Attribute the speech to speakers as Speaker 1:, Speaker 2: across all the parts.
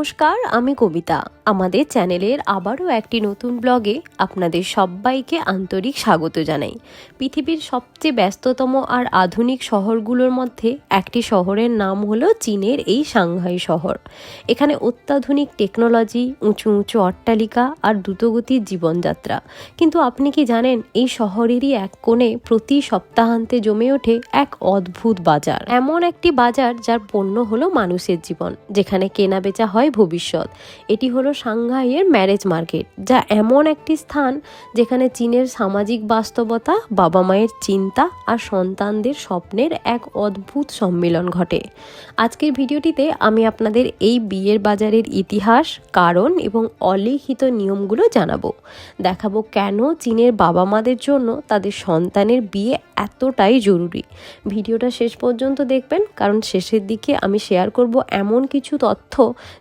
Speaker 1: নমস্কার, আমি কবিতা। আমাদের চ্যানেলের আবারও একটি নতুন ব্লগে আপনাদের সবাইকে আন্তরিক স্বাগত জানাই। পৃথিবীর সবচেয়ে ব্যস্ততম আর আধুনিক শহরগুলোর মধ্যে একটি শহরের নাম হলো চীনের এই সাংহাই শহর। এখানে অত্যাধুনিক টেকনোলজি, উঁচু উঁচু অট্টালিকা আর দ্রুতগতির জীবনযাত্রা। কিন্তু আপনি কি জানেন, এই শহরেরই এক কোণে প্রতি সপ্তাহান্তে জমে ওঠে এক অদ্ভুত বাজার। এমন একটি বাজার যার পণ্য হলো মানুষের জীবন, যেখানে কেনা বেচা হয় ভবিষ্যৎ। এটি হলো সাংহাইয়ের ম্যারেজ মার্কেট যা এমন একটি স্থান যেখানে চীনের সামাজিক বাস্তবতা, বাবা মায়ের চিন্তা আর সন্তানদের স্বপ্নের এক অদ্ভুত সম্মিলন ঘটে। আজকের ভিডিওটিতে আমি আপনাদের এই বিয়ের বাজারের ইতিহাস, কারণ এবং অলিখিত নিয়মগুলো জানাব। দেখাবো কেন চীনের বাবা মাদের জন্য তাদের সন্তানের বিয়ে এতটাই জরুরি। ভিডিওটা শেষ পর্যন্ত দেখবেন, কারণ শেষের দিকে আমি শেয়ার করব এমন কিছু তথ্য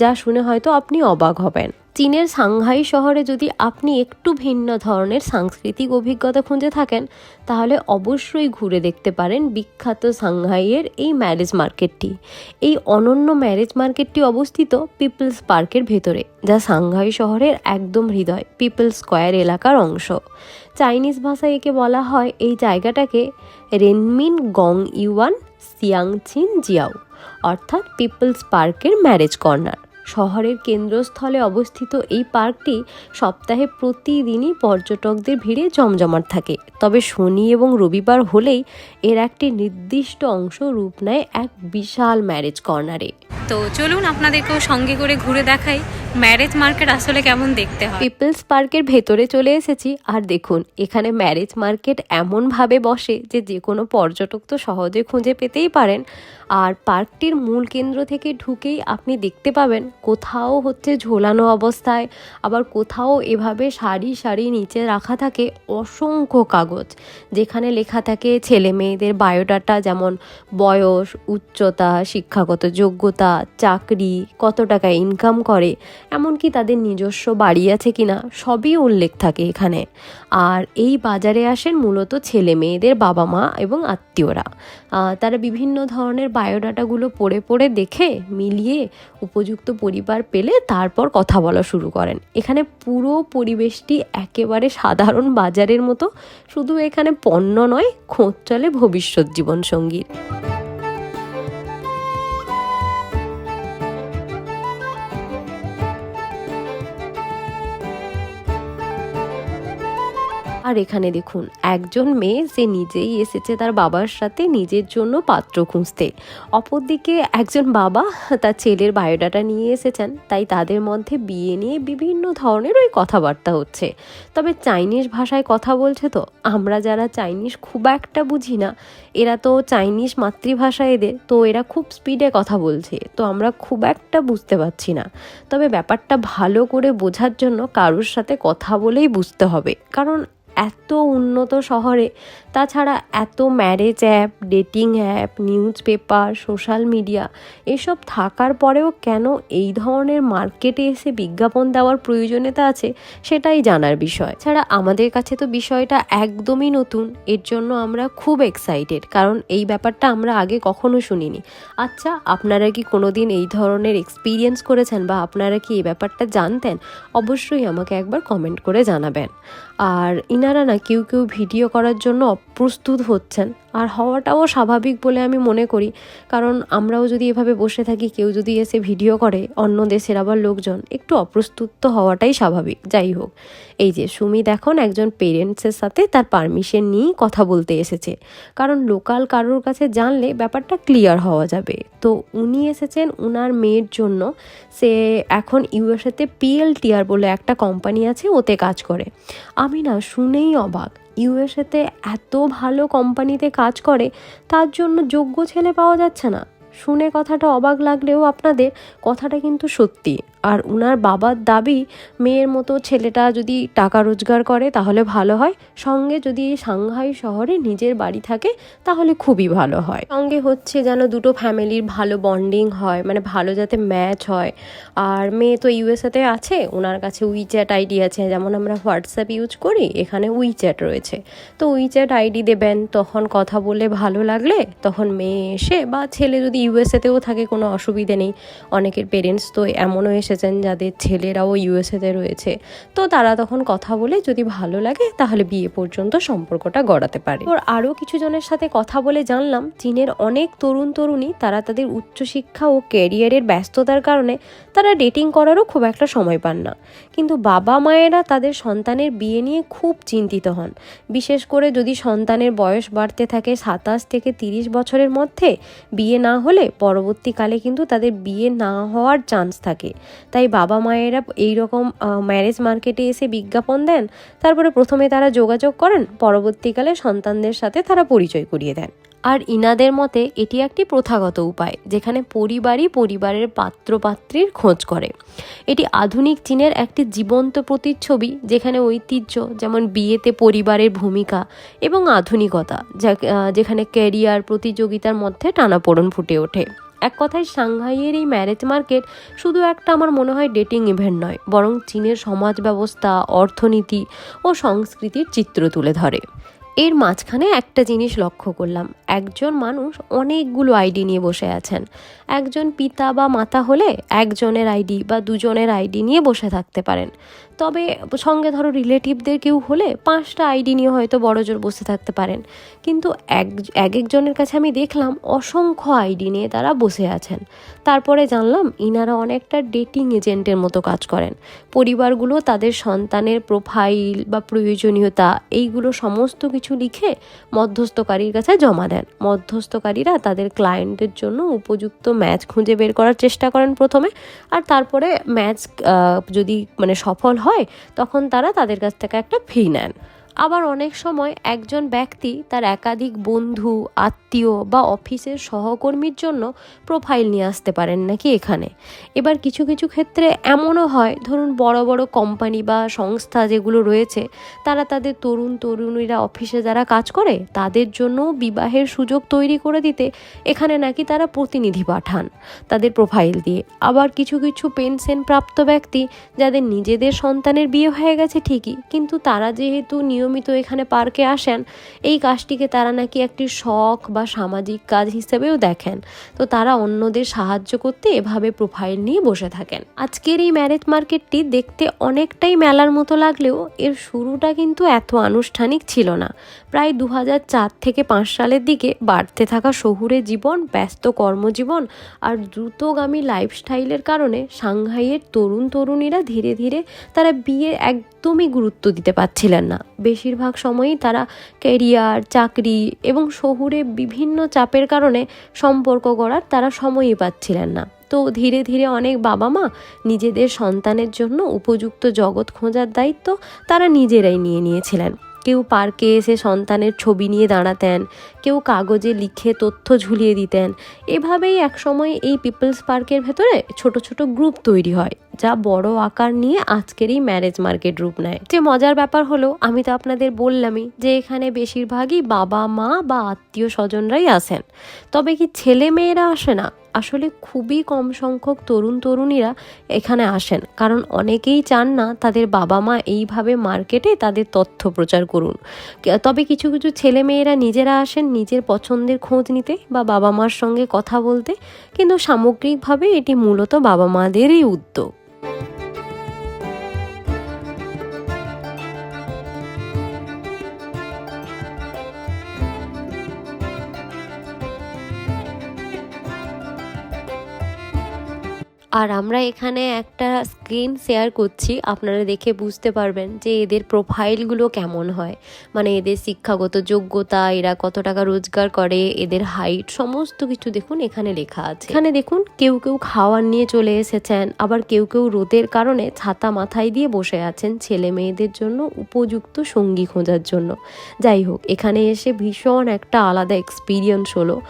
Speaker 1: যা শুনে হয়তো আপনি অবাক হবেন। চীনের সাংহাই শহরে যদি আপনি একটু ভিন্ন ধরনের সাংস্কৃতিক অভিজ্ঞতা খুঁজে থাকেন, তাহলে অবশ্যই ঘুরে দেখতে পারেন বিখ্যাত সাংহাইয়ের এই ম্যারেজ মার্কেটটি এই অনন্য ম্যারেজ মার্কেটটি অবস্থিত পিপলস পার্কের ভেতরে, যা সাংহাই শহরের একদম হৃদয় পিপলস স্কোয়ার এলাকার অংশ। চাইনিজ ভাষায় একে বলা হয় এই জায়গাটাকে Renmin Gongyuan Xiangqin Jiao অর্থাৎ পিপলস পার্কের ম্যারেজ কর্নার শহরের কেন্দ্রস্থলে অবস্থিত এই পার্কটি সপ্তাহে প্রতিদিনই পর্যটকদের ভিড়ে জমজমাট থাকে। তবে শনি এবং রবিবার হলেই এর একটি নির্দিষ্ট অংশ রূপ নেয় এক বিশাল ম্যারেজ কর্নারে।
Speaker 2: তো চলুন আপনাদেরকেও সঙ্গে করে ঘুরে দেখাই ম্যারেজ মার্কেট আসলে কেমন দেখতে হয়।
Speaker 1: পিপলস পার্কের ভেতরে চলে এসেছি। আর দেখুন এখানে ম্যারেজ মার্কেট এমনভাবে বসে যে যে কোনো পর্যটক তো সহজে খুঁজে পেতেই পারেন। আর পার্কটির মূল কেন্দ্র থেকে ঢুকেই আপনি দেখতে পাবেন কোথাও হচ্ছে ঝোলানো অবস্থায়, আবার কোথাও এভাবে সারি সারি নিচে রাখা থাকে অসংখ্য কাগজ, যেখানে লেখা থাকে ছেলে মেয়েদের বায়োডাটা যেমন বয়স, উচ্চতা, শিক্ষাগত যোগ্যতা, চাকরি, কত টাকা ইনকাম করে, এমনকি তাদের নিজস্ব বাড়ি আছে কিনা সবই উল্লেখ থাকে এখানে। আর এই বাজারে আসেন মূলত ছেলে মেয়েদের বাবা মা এবং আত্মীয়রা। তারা বিভিন্ন ধরনের বায়োডাটাগুলো পড়ে পড়ে দেখে, মিলিয়ে উপযুক্ত পরিবার পেলে তারপর কথা বলা শুরু করেন। এখানে পুরো পরিবেশটি একেবারে সাধারণ বাজারের মতো, শুধু এখানে পণ্য নয়, খোঁজ চলে ভবিষ্যৎ জীবনসঙ্গীর। আর এখানে দেখুন, একজন মেয়ে সে নিজেই এসেছে তার বাবার সাথে নিজের জন্য পাত্র খুঁজতে। অপরদিকে একজন বাবা তার ছেলের বায়োডাটা নিয়ে এসেছেন, তাই তাদের মধ্যে বিয়ে নিয়ে বিভিন্ন ধরনের ওই কথাবার্তা হচ্ছে। তবে চাইনিজ ভাষায় কথা বলছে তো, আমরা যারা চাইনিজ খুব একটা বুঝি না, এরা তো চাইনিজ মাতৃভাষা এদের, তো এরা খুব স্পিডে কথা বলছে, তো আমরা খুব একটা বুঝতে পারছি না। তবে ব্যাপারটা ভালো করে বোঝার জন্য কারোর সাথে কথা বলেই বুঝতে হবে, কারণ এত উন্নত শহরে, তাছাড়া এত marriage app dating app news paper social media এসব থাকার পরেও কেন এই ধরনের মার্কেটে এসে বিজ্ঞাপন দেওয়ার প্রয়োজনীয়তা আছে সেটাই জানার বিষয়। ছাড়া আমাদের কাছে তো বিষয়টা একদমই নতুন, এর জন্য আমরা খুব এক্সাইটেড কারণ এই ব্যাপারটা আমরা আগে কখনো শুনিনি। আচ্ছা আপনারা কি কোনোদিন এই ধরনের এক্সপিরিয়েন্স করেছেন বা আপনারা কি এই ব্যাপারটা জানতেন? অবশ্যই আমাকে একবার কমেন্ট করে জানাবেন। আর ইনারা না কেউ কেউ ভিডিও করার জন্য অপ্রস্তুত হচ্ছেন। আর হওয়াটাও স্বাভাবিক বলে আমি মনে করি। কারণ আমরাও যদি এভাবে বসে থাকি, কেউ যদি এসে ভিডিও করে অন্য দেশের আবার লোকজন, একটু অপ্রস্তুত তো হওয়াটাই স্বাভাবিক। যাই হোক, এই যে সুমি দেখুন একজন পেরেন্টসের সাথে তার পারমিশন নিয়েই কথা বলতে এসেছে। কারণ লোকাল কারোর কাছে জানলে ব্যাপারটা ক্লিয়ার হওয়া যাবে। তো উনি এসেছেন উনার মেয়ের জন্য। সে এখন ইউএসএতে পিএলটিআর বলে একটা কোম্পানি আছে, ওতে কাজ করে। আমি না শুনেই অবাক ইউএসএতে এত ভালো কোম্পানিতে কাজ করে তার জন্য যোগ্য ছেলে পাওয়া যাচ্ছে না। শুনে কথাটা অবাক লাগলেও আপনাদের কথাটা কিন্তু সত্যি। আর উনার বাবার দাবি, মেয়ের মতো ছেলেটা যদি টাকা রোজগার করে তাহলে ভালো হয়। সঙ্গে যদি সাংহাই শহরে নিজের বাড়ি থাকে তাহলে খুবই ভালো হয়। সঙ্গে হচ্ছে যেন দুটো ফ্যামিলির ভালো বন্ডিং হয় মানে ভালো যাতে ম্যাচ হয়। আর মেয়ে তো ইউএসএতে আছে ওনার কাছে উইচ্যাট আইডি আছে। যেমন আমরা হোয়াটসঅ্যাপ ইউজ করি, এখানে উইচ্যাট রয়েছে। তো উইচ্যাট আইডি দেবেন, তখন কথা বলে ভালো লাগলে তখন মেয়ে এসে বা ছেলে যদি ইউএসএতেও থাকে, কোনো অসুবিধে নেই। অনেকের পেরেন্টস তো এমনও এসেছেন যাদের ছেলেরাও ইউএসএতে রয়েছে। তো তারা তখন কথা বলে, যদি ভালো লাগে তাহলে বিয়ে পর্যন্ত সম্পর্কটা গড়াতে পারে। ওর আরও কিছু জনের সাথে কথা বলে জানলাম, চীনের অনেক তরুণ তরুণী তারা তাদের উচ্চশিক্ষা ও ক্যারিয়ারের ব্যস্ততার কারণে তারা ডেটিং করারও খুব একটা সময় পান না। কিন্তু বাবা মায়েরা তাদের সন্তানের বিয়ে নিয়ে খুব চিন্তিত হন। বিশেষ করে যদি সন্তানের বয়স বাড়তে থাকে সাতাশ থেকে তিরিশ বছরের মধ্যে, বিয়ে না হলে পরবর্তীকালে কিন্তু তাদের বিয়ে না হওয়ার চান্স থাকে। তাই বাবা মায়েরা এই রকম ম্যারেজ মার্কেটে এসে বিজ্ঞাপন দেন। তারপরে প্রথমে তারা যোগাযোগ করেন, পরবর্তীকালে সন্তানদের সাথে তারা পরিচয় করিয়ে দেন। আর ইনাদের মতে এটি একটি প্রথাগত উপায়, যেখানে পরিবারই পরিবারের পাত্রপাত্রীর খোঁজ করে। এটি আধুনিক চীনের একটি জীবন্ত প্রতিচ্ছবি, যেখানে ঐতিহ্য, যেমন বিয়েতে পরিবারের ভূমিকা এবং আধুনিকতা যেখানে ক্যারিয়ার প্রতিযোগিতার মধ্যে টানাপোড়ন ফুটে ওঠে। এক কথায়, সাংহাইয়ের এই ম্যারেজ মার্কেট শুধু একটা আমার মনে হয় ডেটিং ইভেন্ট নয়, বরং চীনের সমাজ ব্যবস্থা, অর্থনীতি ও সংস্কৃতির চিত্র তুলে ধরে। এর মাঝখানে একটা জিনিস লক্ষ্য করলাম। একজন মানুষ অনেকগুলো আইডি নিয়ে বসে আছেন। একজন পিতা বা মাতা হলে একজনের আইডি বা দুজনের আইডি নিয়ে বসে থাকতে পারেন। তবে সঙ্গে ধরো রিলেটিভদের কেউ হলে পাঁচটা আইডি নিয়ে হয়তো বড়জোর বসে থাকতে পারেন। কিন্তু এক এক একজনের কাছে আমি দেখলাম অসংখ্য আইডি নিয়ে তারা বসে আছেন। তারপরে জানলাম ইনারা অনেকটা ডেটিং এজেন্টের মতো কাজ করেন। পরিবারগুলো তাদের সন্তানের প্রোফাইল বা প্রয়োজনীয়তা এইগুলো সমস্ত কিছু লিখে মধ্যস্থকারীর কাছে জমা দেন। মধ্যস্থকারীরা তাদের ক্লায়েন্টের জন্য উপযুক্ত ম্যাচ খুঁজে বের করার চেষ্টা করেন প্রথমে। আর তারপরে ম্যাচ যদি মানে সফল হয় তখন তারা তাদের কাছ থেকে একটা ফি নেন। আবার অনেক সময় একজন ব্যক্তি তার একাধিক বন্ধু, আত্মীয় বা অফিসের সহকর্মীর জন্য প্রোফাইল নিয়ে আসতে পারেন নাকি এখানে? এবার কিছু কিছু ক্ষেত্রে এমনও হয়, ধরুন বড় বড় কোম্পানি বা সংস্থা যেগুলো রয়েছে, তারা তাদের তরুণ, তরুণীরা অফিসে যারা কাজ করে, তাদের জন্য বিবাহের সুযোগ তৈরি করে দিতে এখানে নাকি তারা প্রতিনিধি পাঠান তাদের প্রোফাইল দিয়ে। আবার কিছু কিছু পেনশন প্রাপ্ত ব্যক্তি, যাদের নিজেদের সন্তানের বিয়ে হয়ে গেছে ঠিকই, কিন্তু তারা যেহেতু নিয়মিত এখানে পার্কে আসেন, এই কাজটিকে তারা নাকি একটি শখ বা সামাজিক কাজ হিসেবেও দেখেন। তো তারা অন্যদের সাহায্য করতে এভাবে প্রোফাইল নিয়ে বসে থাকেন। আজকের এই ম্যারেজ মার্কেটটি দেখতে অনেকটাই মেলার মতো লাগলেও এর শুরুটা কিন্তু এত আনুষ্ঠানিক ছিল না। প্রায় দু থেকে পাঁচ সালের দিকে বাড়তে থাকা শহুরে জীবন, ব্যস্ত কর্মজীবন আর দ্রুতগামী লাইফস্টাইলের কারণে সাংহাইয়ের তরুণ তরুণীরা ধীরে ধীরে তারা বিয়ে একদমই গুরুত্ব দিতে পারছিলেন না। বেশিরভাগ সময়ই তারা ক্যারিয়ার, চাকরি এবং শহুরে বিভিন্ন চাপের কারণে সম্পর্ক গড়ার তারা সময়ই পাচ্ছিলেন না। তো ধীরে ধীরে অনেক বাবা মা নিজেদের সন্তানের জন্য উপযুক্ত জগৎ খোঁজার দায়িত্ব তারা নিজেরাই নিয়ে নিয়েছিলেন। কেউ পার্কে এসে সন্তানের ছবি নিয়ে দাঁড়াতেন, কেউ কাগজে লিখে তথ্য ঝুলিয়ে দিতেন। এভাবেই একসময় এই পিপলস পার্কের ভেতরে ছোট ছোট গ্রুপ তৈরি হয়। যা বড় আকার নিয়ে আজকের এই ম্যারেজ মার্কেট রূপ নেয়। যে মজার ব্যাপার হলো, আমি তো আপনাদের বললামই যে এখানে বেশিরভাগই বাবা, মা বা আত্মীয় স্বজনরাই আসেন তবে কি ছেলে মেয়েরা আসে না? আসলে খুবই কম সংখ্যক তরুণ তরুণীরা এখানে আসেন। কারণ অনেকেই চান না তাদের বাবা মা এইভাবে মার্কেটে তাদের তথ্য প্রচার করুন। তবে কিছু কিছু ছেলে মেয়েরা নিজেরা আসেন নিজের পছন্দের খোঁজ নিতে বা বাবা মার সঙ্গে কথা বলতে। কিন্তু সামগ্রিকভাবে এটি মূলত বাবা মাদেরই উদ্যোগ। Thank you. আর আমরা এখানে একটা স্ক্রিন শেয়ার করছি। আপনারা দেখে বুঝতে পারবেন যে এদের প্রোফাইলগুলো কেমন হয়। মানে এদের শিক্ষাগত যোগ্যতা, এরা কত টাকা রোজগার করে, এদের হাইট সমস্ত কিছু দেখুন এখানে লেখা আছে। এখানে দেখুন কেউ কেউ খাওয়ার নিয়ে চলে এসেছেন, আবার কেউ কেউ রোদের কারণে ছাতা মাথায় দিয়ে বসে আছেন ছেলে মেয়েদের জন্য উপযুক্ত সঙ্গী খোঁজার জন্য। যাই হোক, এখানে এসে ভীষণ একটা আলাদা এক্সপিরিয়েন্স হলো।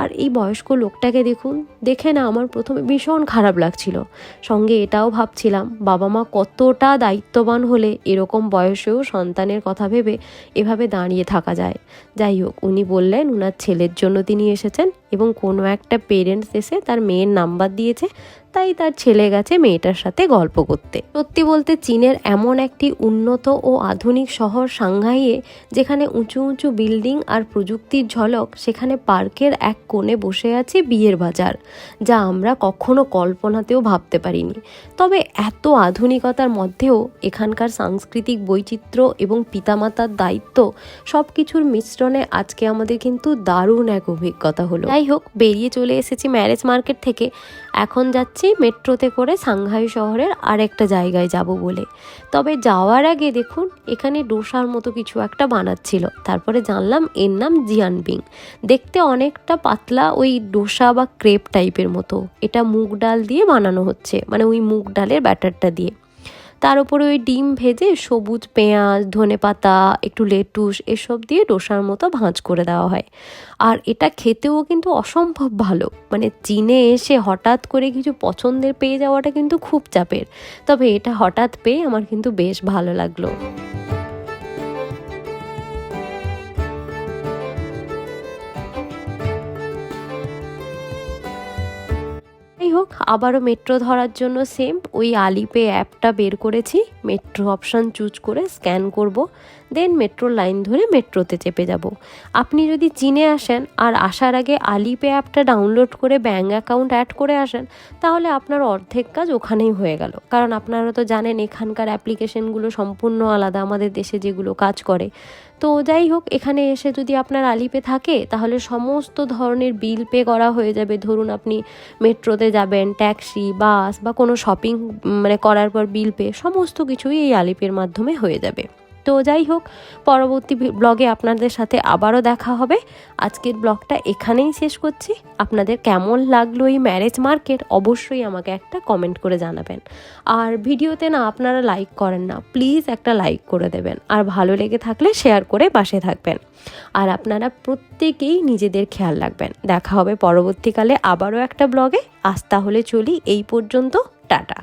Speaker 1: আর এই বয়স্ক লোকটাকে দেখুন, দেখে না আমার প্রথমে ভীষণ খারাপ লাগছিল। সঙ্গে এটাও ভাবছিলাম, বাবা মা কতটা দায়িত্ববান হলে এরকম বয়সেও সন্তানের কথা ভেবে এভাবে দাঁড়িয়ে থাকা যায়। যাই হোক, উনি বললেন, উনার ছেলের জন্য তিনি এসেছেন এবং কোনো একটা পেরেন্টস এসে তার মেয়ের নাম্বার দিয়েছে। তাই তার ছেলে গেছে মেয়েটার সাথে গল্প করতে। সত্যি বলতে চীনের এমন একটি উন্নত ও আধুনিক শহর সাংহাইয়ে, যেখানে উঁচু উঁচু বিল্ডিং আর প্রযুক্তির ঝলক, সেখানে পার্কের এক কোণে বসে আছে বিয়ের বাজার, যা আমরা কখনো কল্পনাতেও ভাবতে পারিনি। তবে এত আধুনিকতার মধ্যেও এখানকার সাংস্কৃতিক বৈচিত্র্য এবং পিতামাতার দায়িত্ব সব কিছুর মিশ্রণে আজকে আমাদের কিন্তু দারুণ এক অভিজ্ঞতা হলো। যাই হোক, বেরিয়ে চলে এসেছি ম্যারেজ মার্কেট থেকে। এখন যাচ্ছি মেট্রোতে করে সাংহাই শহরের আরেকটা জায়গায় যাব বলে। তবে যাওয়ার আগে দেখুন, এখানে ডোসার মতো কিছু একটা বানাচ্ছিল। তারপরে জানলাম এর নাম জিয়ানবিং। দেখতে অনেকটা পাতলা ওই ডোসা বা ক্রেপ টাইপের মতো। এটা মুগ ডাল দিয়ে বানানো হচ্ছে মানে ওই মুগ ডালের ব্যাটারটা দিয়ে। তার উপরে ওই ডিম ভেজে সবুজ পেঁয়াজ, ধনে পাতা, একটু লেটুস এসব দিয়ে ডোসার মতো ভাঁজ করে দেওয়া হয়। আর এটা খেতেও কিন্তু অসম্ভব ভালো। মানে চীনে এসে হঠাৎ করে কিছু পছন্দের পেয়ে যাওয়াটা কিন্তু খুব চাপের। তবে এটা হঠাৎ পেয়ে আমার কিন্তু বেশ ভালো লাগল। হোক, আবারও মেট্রো ধরার জন্য সেম ওই আলিপে অ্যাপটা বের করেছি মেট্রো অপশান চুজ করে স্ক্যান করব। দেন মেট্রো লাইন ধরে মেট্রোতে চেপে যাব। আপনি যদি চীনে আসেন আর আসার আগে আলিপে অ্যাপটা ডাউনলোড করে ব্যাঙ্ক অ্যাকাউন্ট অ্যাড করে আসেন, তাহলে আপনার অর্ধেক কাজ ওখানেই হয়ে গেল। কারণ আপনারা তো জানেন, এখানকার অ্যাপ্লিকেশনগুলো সম্পূর্ণ আলাদা, আমাদের দেশে যেগুলো কাজ করে। তো যাই হোক, এখানে এসে যদি আপনার আলিপে থাকে, তাহলে সমস্ত ধরনের বিল পে করা হয়ে যাবে। ধরুন আপনি মেট্রোতে যাবেন, ট্যাক্সি, বাস বা কোনো শপিং মানে করার পর বিল পে, সমস্ত কিছুই এই আলিপের মাধ্যমে হয়ে যাবে। তো যাই হোক, পরবর্তী ব্লগে আপনাদের সাথে আবারও দেখা হবে। আজকের ব্লগটা এখানেই শেষ করছি। আপনাদের কেমন লাগল এই ম্যারেজ মার্কেট অবশ্যই আমাকে একটা কমেন্ট করে জানাবেন। আর ভিডিওতে না আপনারা লাইক করেন না প্লিজ একটা লাইক করে দেবেন। আর ভালো লেগে থাকলে শেয়ার করে পাশে থাকবেন। আর আপনারা প্রত্যেকেই নিজেদের খেয়াল রাখবেন। দেখা হবে পরবর্তীকালে আবারও একটা ব্লগে আজ তাহলে চলি, এই পর্যন্ত, টাটা।